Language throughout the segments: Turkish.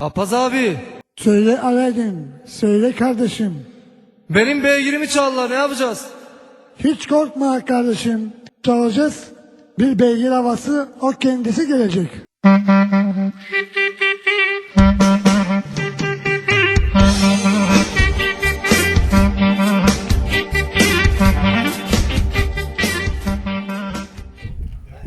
Apaz abi. Söyle Aladdin, söyle kardeşim. Benim beygirimi çaldılar ne yapacağız? Hiç korkma kardeşim. Çalacağız. Bir beygir havası o kendisi gelecek.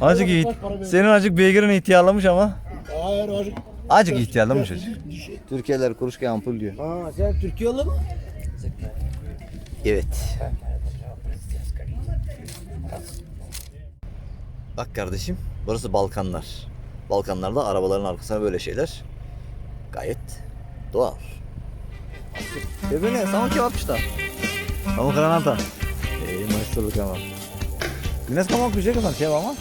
Azıcık iyi. Senin azıcık beygirin ihtiyarlamış ama. Hayır Acık ihtiyarlı mı çocuk? Türkiye'ler kuruşken ampul diyor. Ha sen Türkiye'li mi? Evet. Bak kardeşim burası Balkanlar. Balkanlarda arabaların arkasına böyle şeyler gayet doğal. Bebeğine sama kebap işte. Kamu granata. Ey maestro kebap. Güneş kamu güzel kebap ama.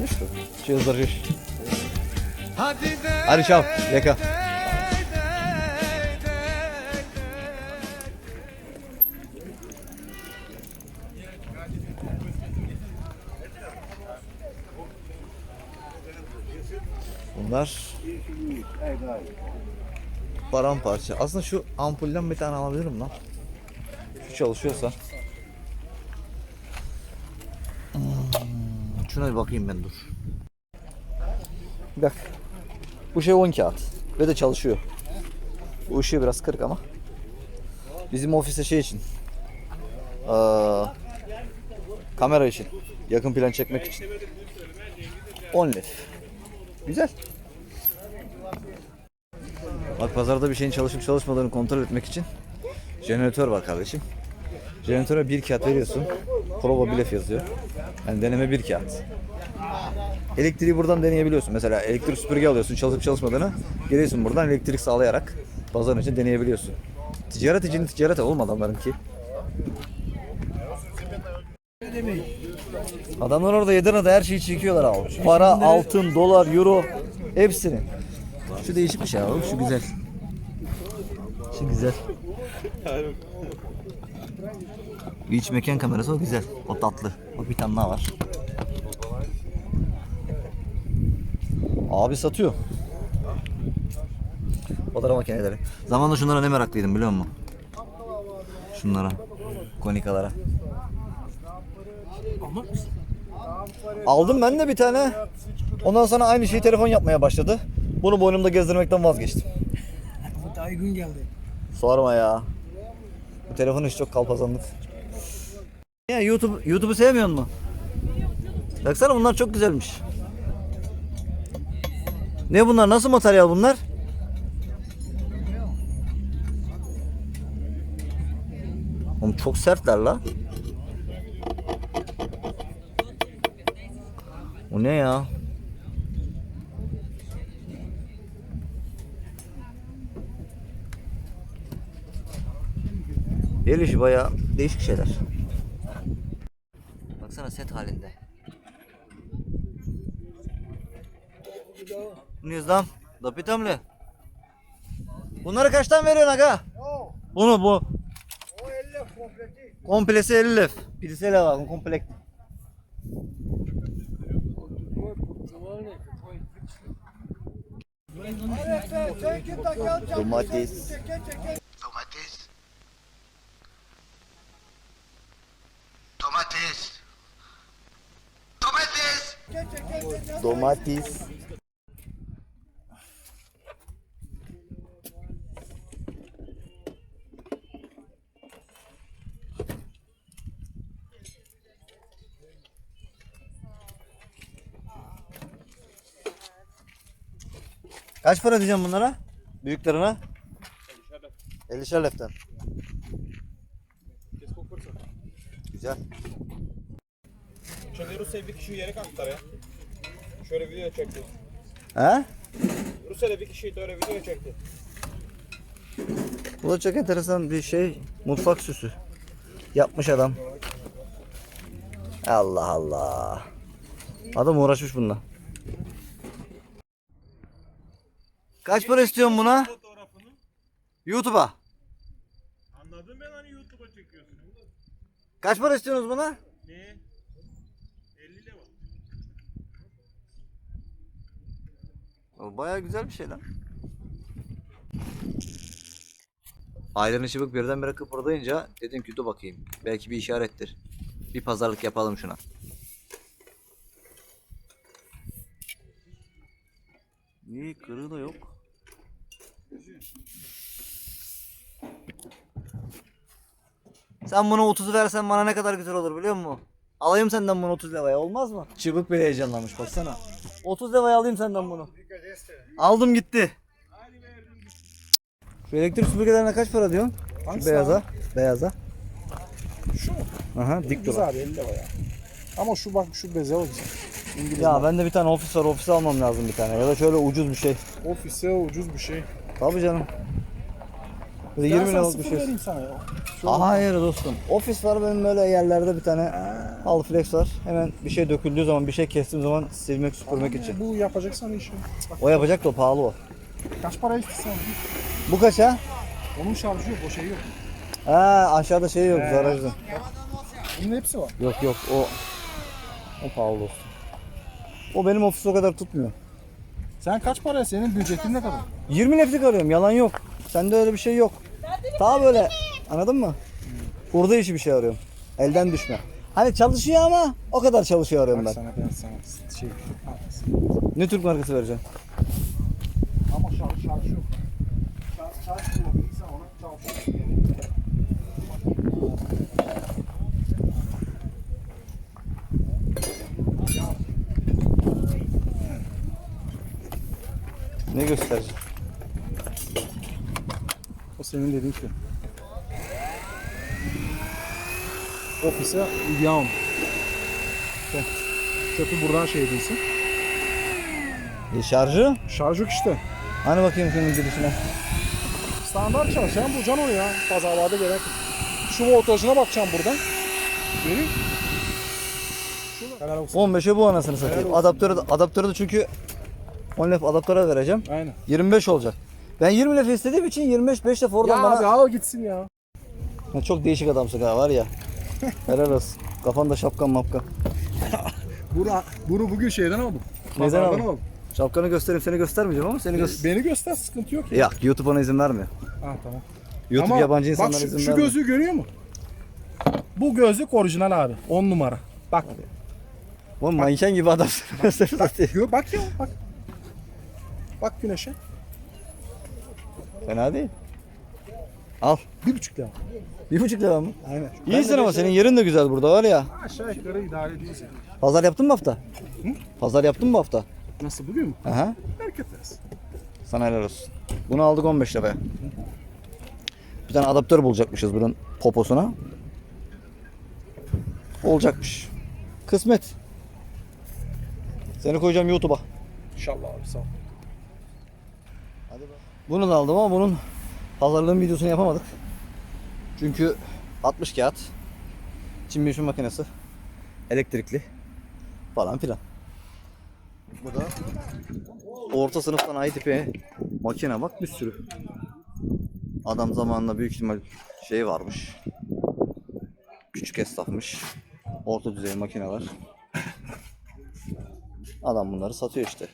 Ne şu? Çözdürüş. Hadi çal, yaka. Bunlar paramparça. Aslında şu ampulden bir tane alabilirim lan. Şu çalışıyorsa. Hmm, Şuna bir bakayım ben dur. Bak. Bu şey 10 kağıt. Ve de çalışıyor. Bu ışığı biraz kırık ama. Bizim ofiste şey için. Aa, kamera için. Yakın plan çekmek için. 10 lef. Güzel. Bak pazarda bir şeyin çalışıp çalışmadığını kontrol etmek için jeneratör var kardeşim. Jeneratöre bir kağıt veriyorsun. Prova bilef yazıyor. Yani deneme bir kağıt. Elektriği buradan deneyebiliyorsun. Mesela elektrik süpürge alıyorsun çalışıp çalışmadığını. Geliyorsun buradan elektrik sağlayarak pazarın için deneyebiliyorsun. Ticaret için ticaret olma adamlarınki. Adamlar orada Edirne'de her şeyi çekiyorlar abi. Para, altın, dolar, euro hepsini. Şu değişik bir şey abi. Şu güzel. Şu güzel. Bir iç mekan kamerası o güzel. O tatlı. Bak bir tane daha var. Abi satıyor. Fotoğraf makineleri. Zamanında şunlara ne meraklıydım biliyor musun? Şunlara. Konikalara. Aldım ben de bir tane. Ondan sonra aynı şeyi telefon yapmaya başladı. Bunu boynumda gezdirmekten vazgeçtim. Daha gün geldi. Sorma ya. Bu telefon işi çok kalpazanlık. Ya YouTube YouTube'u sevmiyor musun? Baksana bunlar çok güzelmiş. Ne bunlar? Nasıl materyal bunlar? Oğlum çok sertler la. O ne ya? El işi bayağı değişik şeyler. Baksana set halinde. Bu ne lan? Dapitamle. Bunları kaçtan veriyorsun aga? Bunu bu. O 50 kompleti. Komplesi 50 lef. Birisi ele var komplek. Domates. Domates. Domates. Domates. Domates. Kaç para diyeceğim bunlara? Büyüklerine? 50'şer leften. Güzel. Şöyle Rusya'ya bir kişi yere kalktılar ya. Şöyle video çekti. He? Rusya'da bir kişi de öyle video çekti. Bu da çok enteresan bir şey. Mutfak süsü. Yapmış adam. Allah Allah. Adam uğraşmış bununla. Kaç para istiyorsun buna? YouTube'a. Anladım ben hani YouTube'a çekiyorsun. Kaç para istiyorsunuz buna? Ne? 50 lira var. Baya güzel bir şey lan. Aydın Işıbık birden bire kıpırdayınca dedim ki dur bakayım. Belki bir işarettir. Bir pazarlık yapalım şuna. Niye kırığı da yok? Sen bunu 30'u versen bana ne kadar güzel olur biliyor musun? Alayım senden bunu 30 liraya olmaz mı? Çubuk bile heyecanlanmış baksana. 30 liraya alayım senden bunu. Aldım gitti. Şu elektrik süpürgelerine kaç para diyorsun? Şu Hangisi beyaza. Beyaza. Şu mu? Aha dik dur. Güzel abi 50 lira ya. Ama şu bak şu beze o güzel. İngiliz Ya ben de bir tane ofis var ofise almam lazım bir tane ya da şöyle ucuz bir şey. Ofise ucuz bir şey. Tabii canım. Bir de Ben 20 sana liralık bir şey. vereyim sana ya. Şu Hayır dostum. Ofis var benim böyle yerlerde bir tane halı flex var. Hemen bir şey döküldüğü zaman bir şey kestiğim zaman silmek süpürmek için. Bu yapacaksan işi. Bak, O yapacak da o pahalı o. kaç para istiyorsan. Bu kaç ha? Onun şarjı yok, o şey yok. Ha aşağıda şey yok zarajlı. Bunun hepsi var. Yok yok o o pahalı dostum. O benim ofis o kadar tutmuyor. Sen kaç para? Senin büccetin ne kadar? 20 leflik arıyorum yalan yok. Sende öyle bir şey yok. Daha böyle anladın mı? Hurda işi bir şey arıyorum. Elden düşme. Hani çalışıyor ama o kadar çalışıyor arıyorum ben. sana ben sana şey. Ne Türk markası vereceğim? Ama şarj şarj yok. Şarj şarj kullanıyorsun sen ona çalışıyor. Ne göstereceğim? Senin dediğin şey. Ofise yağım. İşte çöpü buradan şey edilsin. E, şarjı? Şarj yok işte. Hani bakayım senin girişine. Standart çalışan bu can o ya. Pazarlarda gerek. Şu voltajına bakacağım buradan. Göreyim. Şunu. Helal olsun. 15'e bu anasını satayım. Adaptörü adaptörü de çünkü 10 lef adaptöre vereceğim. Aynen. 25 olacak. Ben 20 lef istediğim için 25 5 lef oradan Ya bana... abi al gitsin ya. Ya çok değişik adamsın ha var ya. Helal olsun. Kafanda şapkan mapkan. Bunu, bunu bugün şeyden aldım. Neden aldın? aldım. Şapkanı göstereyim seni göstermeyeceğim ama seni göster. Beni göster sıkıntı yok ya. Ya YouTube ona izin vermiyor. Ha tamam. YouTube Ama yabancı bak insanlara şu, izin şu vermiyor. gözlüğü görüyor mu? Bu gözlük orijinal abi. 10 numara. Bak. Oğlum manken gibi adamsın. Satayım. Gö bak ya bak. Bak güneşe. Fena değil. Al. Bir buçuk lira. Bir buçuk lira mı? Aynen. İyisin ama senin yerin de güzel burada var ya. Aşağı yukarı idare ediyoruz ya. Pazar yaptın mı hafta? Pazar yaptın mı hafta? Nasıl bugün mü? Aha. Bereket versin. Sana helal olsun. Bunu aldık 15 liraya. Bir tane adaptör bulacakmışız bunun poposuna. Olacakmış. Kısmet. Seni koyacağım YouTube'a. İnşallah abi sağ ol. Bunu da aldım ama bunun pazarlığın videosunu yapamadık. Çünkü 60 kağıt, çim biçim makinesi, elektrikli falan filan. Bu da orta sınıftan ait tipi makine bak bir sürü. Adam zamanında büyük ihtimal şey varmış. Küçük esnafmış. Orta düzey makineler. Adam bunları satıyor işte.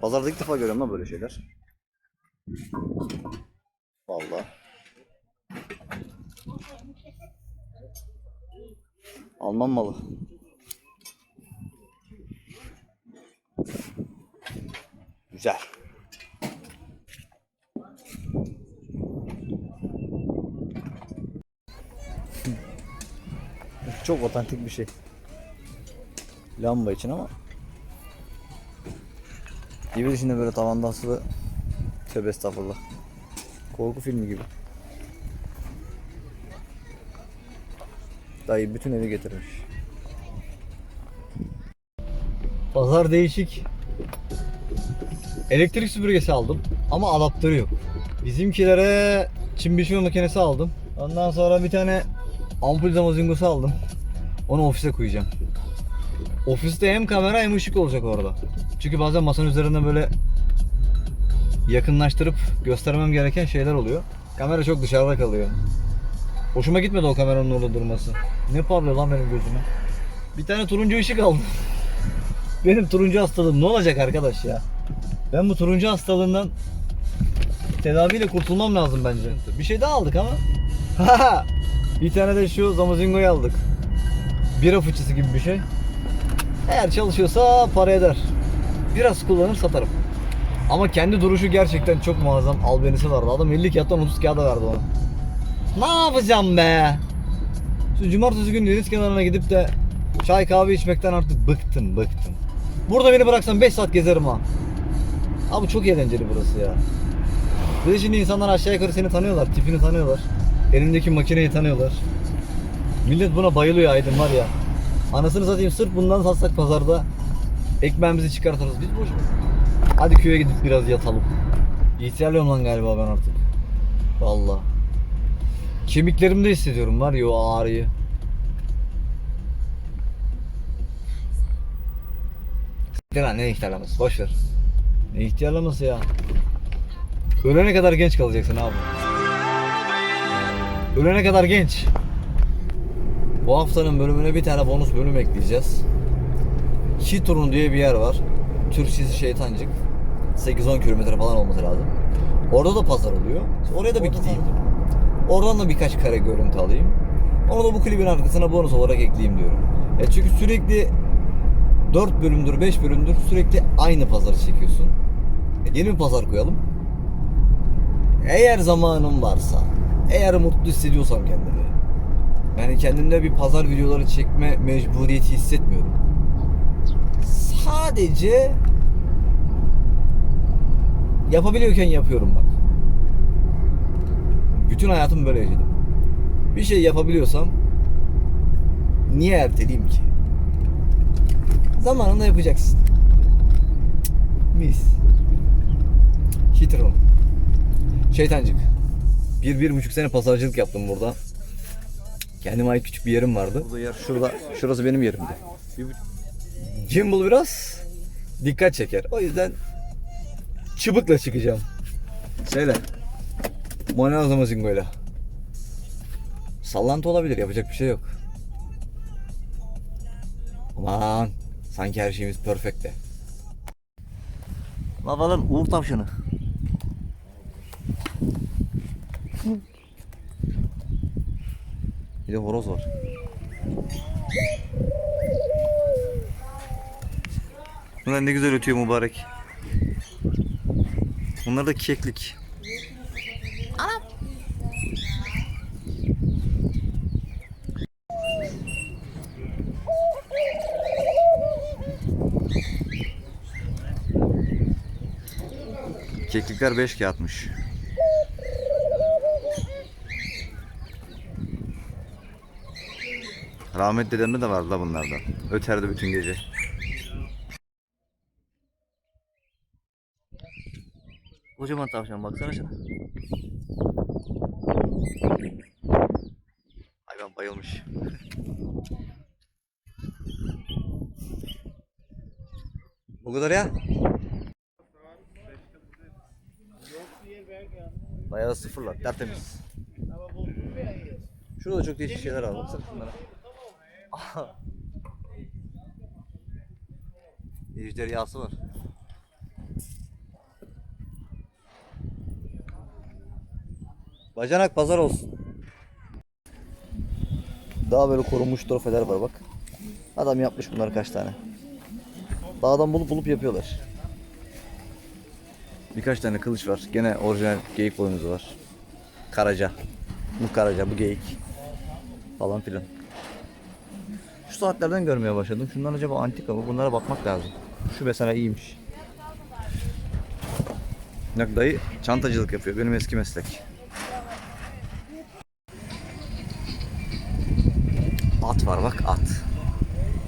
Pazarda ilk defa görüyorum lan böyle şeyler. Vallahi. Alman malı. Güzel. Çok otantik bir şey. Lamba için ama Gibi içinde böyle tavandan asılı Tövbe estağfurullah. Korku filmi gibi. Dayı bütün evi getirmiş. Pazar değişik. Elektrik süpürgesi aldım ama adaptörü yok. Bizimkilere çim biçme makinesi aldım. Ondan sonra bir tane ampul zamazingosu aldım. Onu ofise koyacağım Ofiste hem kamera hem ışık olacak orada. Çünkü bazen masanın üzerinde böyle yakınlaştırıp göstermem gereken şeyler oluyor. Kamera çok dışarıda kalıyor. Hoşuma gitmedi o kameranın orada durması. Ne parlıyor lan benim gözüme. Bir tane turuncu ışık aldım. benim turuncu hastalığım ne olacak arkadaş ya? Ben bu turuncu hastalığından tedaviyle kurtulmam lazım bence. Bir şey daha aldık ama. bir tane de şu Zamazingo'yu aldık. Bira fıçısı gibi bir şey. Eğer çalışıyorsa para eder. Biraz kullanır satarım. Ama kendi duruşu gerçekten çok muazzam. Albenisi vardı. Adam 50 kağıttan 30 kağıda verdi ona. Ne yapacağım be? Şu cumartesi günü deniz kenarına gidip de çay kahve içmekten artık bıktım bıktım. Burada beni bıraksan 5 saat gezerim ha. Abi çok eğlenceli burası ya. Bir şimdi insanlar aşağı yukarı seni tanıyorlar, tipini tanıyorlar. Elindeki makineyi tanıyorlar. Millet buna bayılıyor Aydın var ya. Anasını satayım sırf bundan satsak pazarda ekmeğimizi çıkartırız. Biz boş ver. Hadi köye gidip biraz yatalım. İhtiyarlıyorum lan galiba ben artık. Vallahi. Kemiklerimde hissediyorum var ya o ağrıyı. Lan ne ihtiyarlaması boş ver. Ne ihtiyarlaması ya. Ölene kadar genç kalacaksın abi. Ölene kadar genç. Bu haftanın bölümüne bir tane bonus bölüm ekleyeceğiz. Şiturun diye bir yer var. Türkçesi şeytancık. 8-10 kilometre falan olması lazım. Orada da pazar oluyor. Oraya da bir gideyim. Oradan da birkaç kare görüntü alayım. Onu da bu klibin arkasına bonus olarak ekleyeyim diyorum. E çünkü sürekli 4 bölümdür, 5 bölümdür sürekli aynı pazarı çekiyorsun. E yeni bir pazar koyalım. Eğer zamanım varsa, eğer mutlu hissediyorsam kendimi. Yani kendimde bir pazar videoları çekme mecburiyeti hissetmiyorum. Sadece yapabiliyorken yapıyorum bak. Bütün hayatım böyle yaşadım. Bir şey yapabiliyorsam niye erteleyeyim ki? Zamanında yapacaksın. Mis. Hitron. Şeytancık. Bir, bir buçuk sene pazarcılık yaptım burada. Kendime ait küçük bir yerim vardı. Burada yer şurada, şurası benim yerimdi. Bir Gimbal biraz dikkat çeker. O yüzden çıbıkla çıkacağım. Söyle. Monaz Amazingo'yla. Sallantı olabilir yapacak bir şey yok. Aman sanki her şeyimiz perfecte. Babalar Uğur tavşanı. Bir de horoz var. Bunlar ne güzel ötüyor mübarek. Bunlar da keklik. Keklikler 5 kağıtmış. Rahmet dedemde de vardı la bunlardan. Öterdi bütün gece. Kocaman tavşan baksana şuna. Hayvan bayılmış. Bu kadar ya. Bayağı sıfırlar, tertemiz. Şurada da çok değişik şeyler var. Baksana şunlara. Ejderhası var. Bacanak pazar olsun. Daha böyle korunmuş trofeler var bak. Adam yapmış bunları kaç tane. Dağdan bulup bulup yapıyorlar. Birkaç tane kılıç var. Gene orijinal geyik boynuzu var. Karaca. Bu karaca, bu geyik. Falan filan. Şu saatlerden görmeye başladım. Şunlar acaba antika mı? Bunlara bakmak lazım. Şu mesela iyiymiş. Bak dayı çantacılık yapıyor. Benim eski meslek. At var bak at.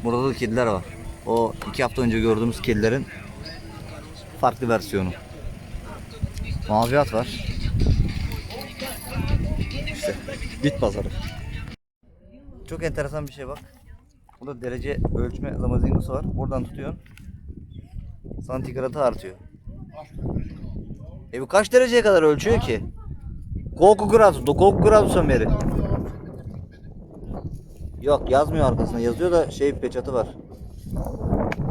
Burada da kediler var. O iki hafta önce gördüğümüz kedilerin farklı versiyonu. Mavi at var. İşte bit pazarı. Çok enteresan bir şey bak. Burada derece ölçme lamazingosu var. Oradan tutuyorsun. Santigratı artıyor. E bu kaç dereceye kadar ölçüyor ki? Koku grafı, koku grafı sömeri. Yok yazmıyor arkasına. Yazıyor da şey peçatı var.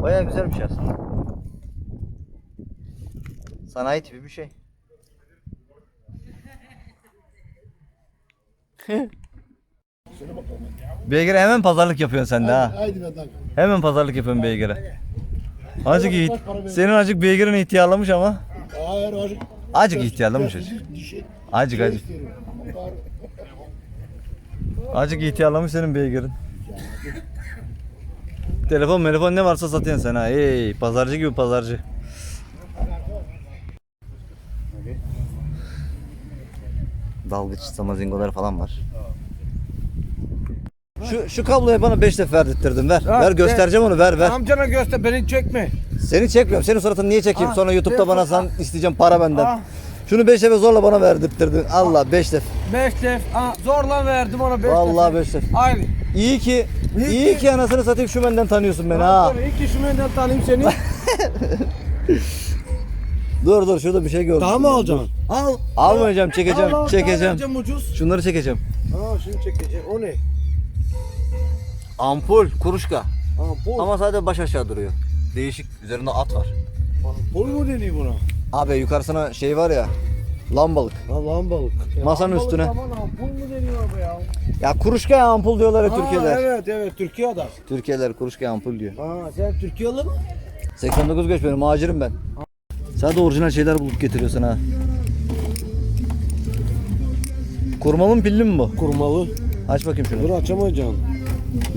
Baya güzel bir şey aslında. Sanayi tipi bir şey. Beygir'e hemen pazarlık yapıyorsun sen de ha. Haydi be dakika. Hemen pazarlık yapıyorsun beygire. Acık iyi. Senin acık beygirin ihtiyarlamış ama. Hayır hocam. Acık ihtiyarlamış çocuk. Acık acık. Acık ihtiyarlamış senin beygirin. Telefon telefon ne varsa satıyorsun sen ha. Ey pazarcı gibi pazarcı. Dalgıç samazingolar falan var. Şu şu kabloyu bana 5 defa verdirttirdin ver. ver göstereceğim onu ver ver. Amcana göster beni çekme. Seni çekmiyorum. Senin suratını niye çekeyim? Ah, Sonra YouTube'da bana sen isteyeceğim para benden. Ah. Şunu 5 defa zorla bana verdirttirdin. Allah 5 defa. Beş def. Aa, zorla verdim ona beş Vallahi def. 5 defa. Aynı. İyi ki İyi iyi ki- ki anasını satayım şu benden tanıyorsun beni ha. İlk işimden tanıyayım seni. Dur dur şurada bir şey gördüm. Daha mı alacaksın? Al. Almayacağım, çekeceğim, Al, al, çekeceğim. daha vereceğim ucuz. Şunları çekeceğim. Aa şimdi çekeceğim. O ne? Ampul, kuruşka. Bu. Ama sadece baş aşağı duruyor. Değişik. Üzerinde at var. Bol mu deniyor buna? Abi yukarısına şey var ya. Lambalık. Allah'ın balık. Masanın Lambalık üstüne. Aman ampul mu deniyor abi ya? Ya kuruşka ya ampul diyorlar ya Türkiye'ler. Evet evet Türkiye'de. Türkiye'ler kuruşka ampul diyor. Aa sen Türkiye'li mi? 89 göç benim macerim ben. Sen de orijinal şeyler bulup getiriyorsun ha. Kurmalı mı pilli mi bu? Kurmalı. Aç bakayım şunu. Dur açamayacaksın.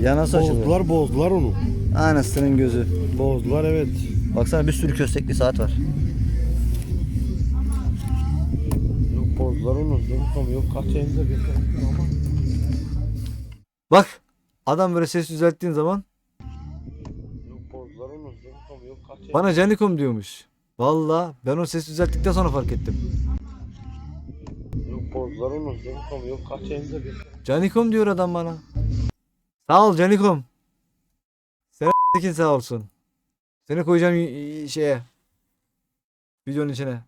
Ya nasıl açılıyor? Bozdular bozdular onu. Anasının gözü. Bozdular evet. Baksana bir sürü köstekli saat var. Yok bozdular onu. Yok yok kaç elinde bir ama. Bak. Adam böyle ses düzelttiğin zaman Yok bozdular onu. Yok yok kaç elinde. bana Canikom diyormuş. Valla ben o ses düzelttikten sonra fark ettim. Yok bozdular onu. Yok yok kaç elinde bir. Canikom diyor adam bana. Sağ ol Canikom. Sen sağ olsun. Seni koyacağım şeye. Videonun içine.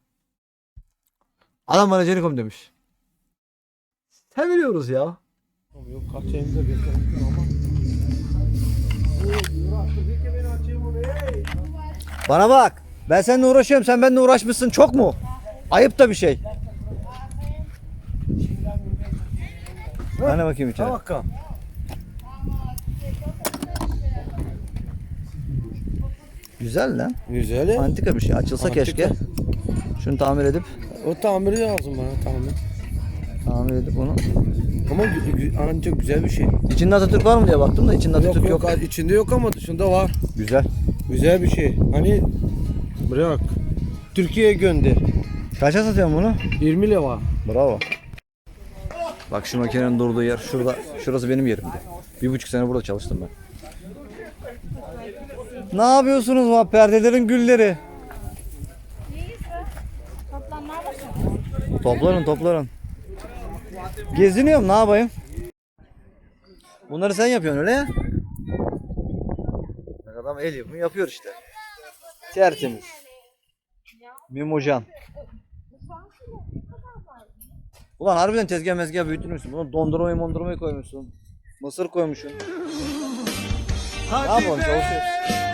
Adam bana Canikom demiş. Seviliyoruz ya. Yok kaç elinde ama. Bana bak. Ben seninle uğraşıyorum. Sen benimle uğraşmışsın. Çok mu? Ayıp da bir şey. Hani bakayım içeri. bakalım. Güzel lan. Güzel ya. Antika bir şey. Açılsa Antika. keşke. Şunu tamir edip O tamiri lazım bana tamir. tamir edip onu. Ama ancak güzel bir şey. İçinde Atatürk var mı diye baktım da içinde Yok Atatürk yok, yok. içinde yok ama dışında var. Güzel. Güzel bir şey. Hani bırak. Türkiye'ye gönder. Kaça satıyorsun bunu? 20 lira. Bravo. Bak şu makinenin durduğu yer şurada. Şurası benim yerimdi. Bir buçuk sene burada çalıştım ben. Ne yapıyorsunuz bu perdelerin gülleri? Topların topların. Geziniyorum ne yapayım? Bunları sen yapıyorsun öyle ya? Adam el yapımı yapıyor işte. Tertemiz. Mimocan. Ulan harbiden tezgah mezgah büyütmüşsün. Bunu dondurmayı mondurmayı koymuşsun. Mısır koymuşsun. ne yapalım çalışıyoruz.